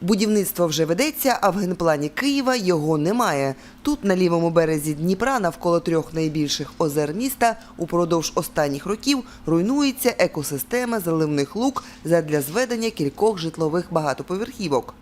Будівництво вже ведеться, а в генплані Києва його немає. Тут, на лівому березі Дніпра, навколо трьох найбільших озер міста, упродовж останніх років руйнується екосистема заливних лук задля зведення кількох житлових багатоповерхівок.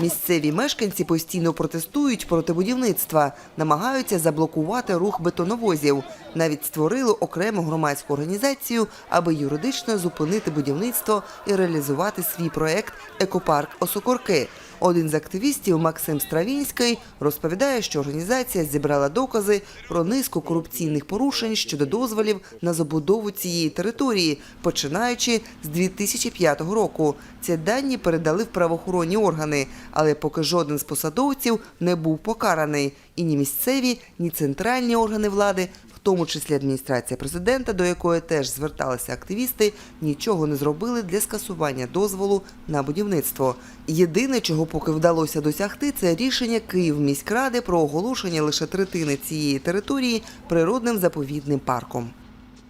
Місцеві мешканці постійно протестують проти будівництва, намагаються заблокувати рух бетоновозів. Навіть створили окрему громадську організацію, аби юридично зупинити будівництво і реалізувати свій проект Екопарк Осокорки. Один з активістів Максим Стравінський розповідає, що організація зібрала докази про низку корупційних порушень щодо дозволів на забудову цієї території, починаючи з 2005 року. Ці дані передали в правоохоронні органи, але поки жоден з посадовців не був покараний. І ні місцеві, ні центральні органи влади, в тому числі адміністрація президента, до якої теж зверталися активісти, нічого не зробили для скасування дозволу на будівництво. Єдине, чого поки вдалося досягти, це рішення Київміськради про оголошення лише третини цієї території природним заповідним парком.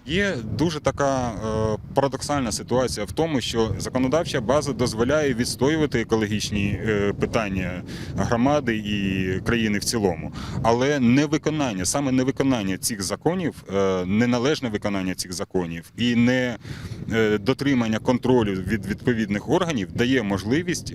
Є дуже така е, парадоксальна ситуація в тому, що законодавча база дозволяє відстоювати екологічні е, питання громади і країни в цілому, але невиконання, саме невиконання цих законів, е, неналежне виконання цих законів і не е, дотримання контролю від відповідних органів дає можливість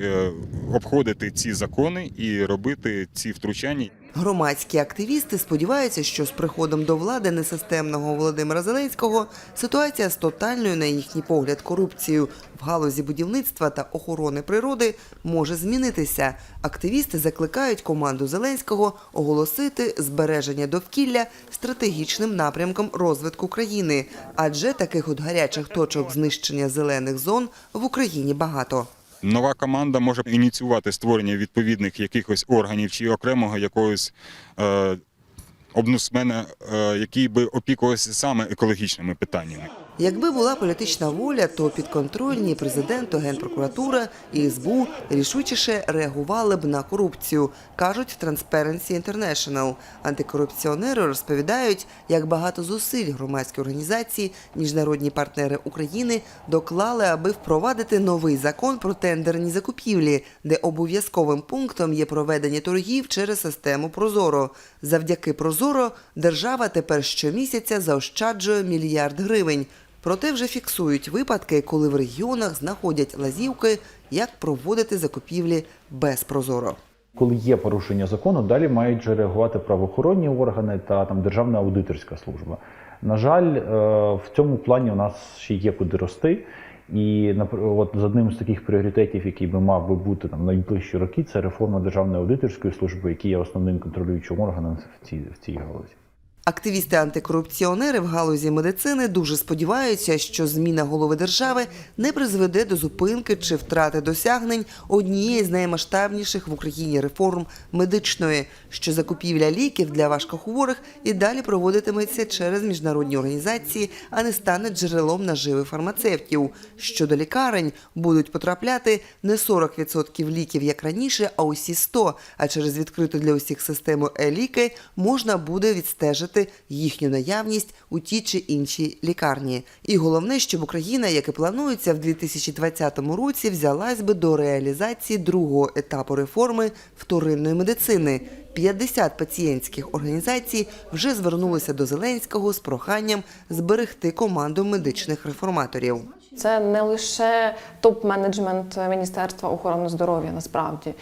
обходити ці закони і робити ці втручання. Громадські активісти сподіваються, що з приходом до влади несистемного Володимира Зеленського ситуація з тотальною, на їхній погляд, корупцією в галузі будівництва та охорони природи може змінитися. Активісти закликають команду Зеленського оголосити збереження довкілля стратегічним напрямком розвитку країни, адже таких от гарячих точок знищення зелених зон в Україні багато. Нова команда може ініціювати створення відповідних якихось органів чи окремого якогось е, обнусмена, е, який би опікувався саме екологічними питаннями. Якби була політична воля, то підконтрольні президенту, генпрокуратура і СБУ рішучіше реагували б на корупцію, кажуть Transparency International. Антикорупціонери розповідають, як багато зусиль громадські організації, міжнародні партнери України доклали, аби впровадити новий закон про тендерні закупівлі, де обов'язковим пунктом є проведення торгів через систему Прозоро. Завдяки Прозоро держава тепер щомісяця заощаджує мільярд гривень. Проте вже фіксують випадки, коли в регіонах знаходять лазівки, як проводити закупівлі без прозоро. Коли є порушення закону, далі мають же реагувати правоохоронні органи та там державна аудиторська служба. На жаль, е, в цьому плані у нас ще є куди рости. І от з одним з таких пріоритетів, який би мав би бути там найближчі роки, це реформа державної аудиторської служби, який є основним контролюючим органом в цій в цій галузі. Активісти-антикорупціонери в галузі медицини дуже сподіваються, що зміна голови держави не призведе до зупинки чи втрати досягнень однієї з наймасштабніших в Україні реформ медичної, що закупівля ліків для важкохворих і далі проводитиметься через міжнародні організації, а не стане джерелом наживи фармацевтів. Щодо лікарень будуть потрапляти не 40% ліків, як раніше, а усі 100%, а через відкриту для усіх систему е-ліки можна буде відстежити їхню наявність у тій чи іншій лікарні. І головне, щоб Україна, як і планується в 2020 році, взялась би до реалізації другого етапу реформи вторинної медицини. 50 пацієнтських організацій вже звернулися до Зеленського з проханням зберегти команду медичних реформаторів. Це не лише топ-менеджмент Міністерства охорони здоров'я. Насправді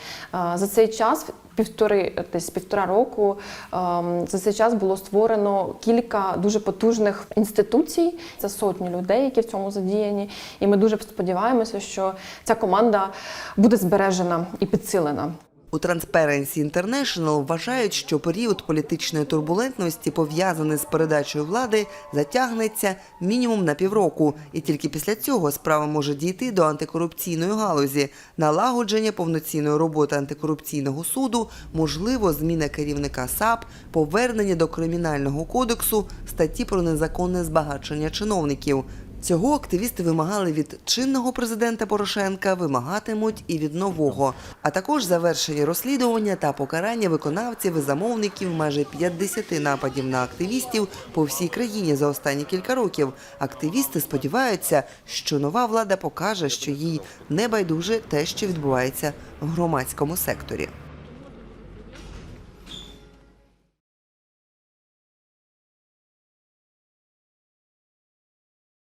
за цей час, півтори десь півтора року, ем, за цей час було створено кілька дуже потужних інституцій. Це сотні людей, які в цьому задіяні. І ми дуже сподіваємося, що ця команда буде збережена і підсилена. У Transparency International вважають, що період політичної турбулентності, пов'язаний з передачею влади, затягнеться мінімум на півроку, і тільки після цього справа може дійти до антикорупційної галузі, налагодження повноцінної роботи антикорупційного суду, можливо, зміна керівника САП, повернення до кримінального кодексу статті про незаконне збагачення чиновників. Цього активісти вимагали від чинного президента Порошенка, вимагатимуть і від нового, а також завершення розслідування та покарання виконавців і замовників майже 50 нападів на активістів по всій країні за останні кілька років. Активісти сподіваються, що нова влада покаже, що їй не байдуже те, що відбувається в громадському секторі.